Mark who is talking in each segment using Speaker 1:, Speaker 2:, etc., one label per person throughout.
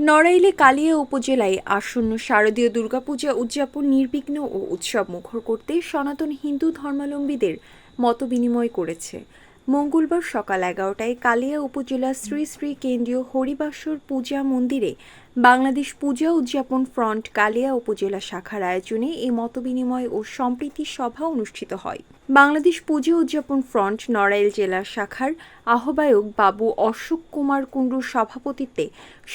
Speaker 1: নড়াইলে কালিয়া উপজেলায় আসন্ন শারদীয় দুর্গাপূজা উদযাপন নির্বিঘ্ন ও উৎসব মুখর করতে সনাতন হিন্দু ধর্মাবলম্বীদের মতবিনিময় করেছে। মঙ্গলবার সকাল এগারোটায় কালিয়া উপজেলা শ্রী শ্রী কেন্দ্রীয় হরিবাসর পূজা মন্দিরে বাংলাদেশ পূজা উদযাপন ফ্রন্ট কালিয়া উপজেলা শাখার আয়োজনে এই মতবিনিময় ও সম্প্রীতি সভা অনুষ্ঠিত হয়। বাংলাদেশ পূজা উদযাপন ফ্রন্ট নড়াইল জেলা শাখার আহ্বায়ক বাবু অশোক কুমার কুণ্ডুর সভাপতিত্বে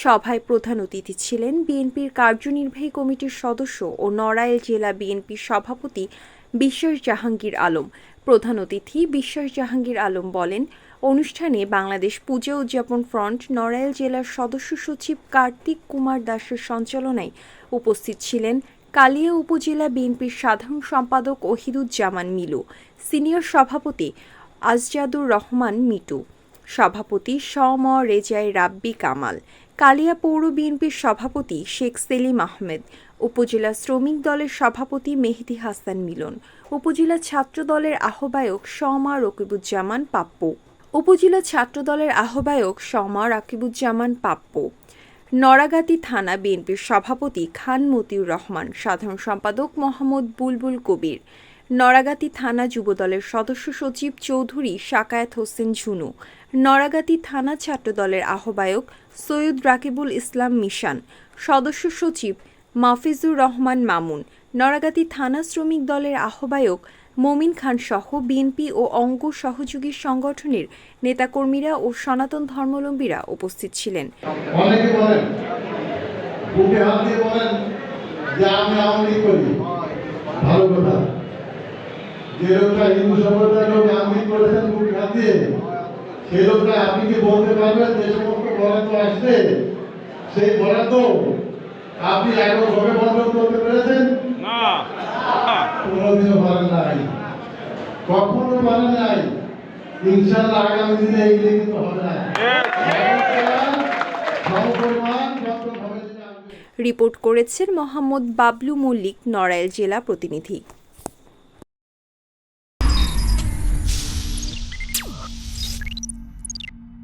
Speaker 1: সভায় প্রধান অতিথি ছিলেন বিএনপির কার্যনির্বাহী কমিটির সদস্য ও নড়াইল জেলা বিএনপির সভাপতি বিশ্বাস জাহাঙ্গীর আলম। প্রধান অতিথি বিশ্বাস জাহাঙ্গীর আলম বলেন, অনুষ্ঠানে বাংলাদেশ পূজা উদযাপন ফ্রন্ট নড়াইল জেলার সদস্য সচিব কার্তিক কুমার দাসের সঞ্চালনায় উপস্থিত ছিলেন কালিয়া উপজেলা বিএনপির সাধারণ সম্পাদক ওহিদুজ্জামান মিলু, সিনিয়র সভাপতি আজজাদুর রহমান মিটু। সভাপতি সম রেজাই রাব্বি কামাল, কালিয়া পৌর বিএনপির সভাপতি শেখ সেলিম আহমেদ, উপজেলা শ্রমিক দলের সভাপতি মেহেদি হাসান মিলন, উপজেলা ছাত্র দলের আহ্বায়ক সমা রকিবুজ্জামান পাপ্পু, উপজেলা ছাত্র দলের আহ্বায়ক সমা রাকিবুজ্জামান পাপ্পু। নড়াগাতি থানা বিএনপির সভাপতি খান মতিউর রহমান, সাধারণ সম্পাদক মোহাম্মদ বুলবুল কবির, নড়াগাতি থানা যুবদলের সদস্য সচিব চৌধুরী শাকায়াত হোসেন ঝুনু নড়াগাতি থানা ছাত্রদলের আহ্বায়ক সৈয়দ রাকিবুল ইসলাম মিশান, সদস্য সচিব মাফিজুর রহমান মামুন, নড়াগাতি থানা শ্রমিক দলের আহ্বায়ক মমিন খান সহ বিএনপি ও অঙ্গ সহযোগী সংগঠনের নেতাকর্মীরা ও সনাতন ধর্মাবলম্বীরা উপস্থিত ছিলেন।
Speaker 2: আমি ভালো কথা। যে আওয়ামী করেছেন হাত দিয়ে। সেই লোকটা আপনি কি বলতে পারবেন যে সমস্ত বরাদ্দ আসছে? সেই বরাদ্দ আপনি একবার ভাবে বন্টন করতে পেরেছেন?
Speaker 3: না।
Speaker 2: কোনোদিনও পারেন নাই। কখনো পারেন নাই। ইনশাল্লাহ আগামী দিনে এগুলি কিন্তু হবে না। হবে
Speaker 1: রিপোর্ট করেছেন মোহাম্মদ বাবলু মল্লিক নড়াইল জেলা প্রতিনিধি।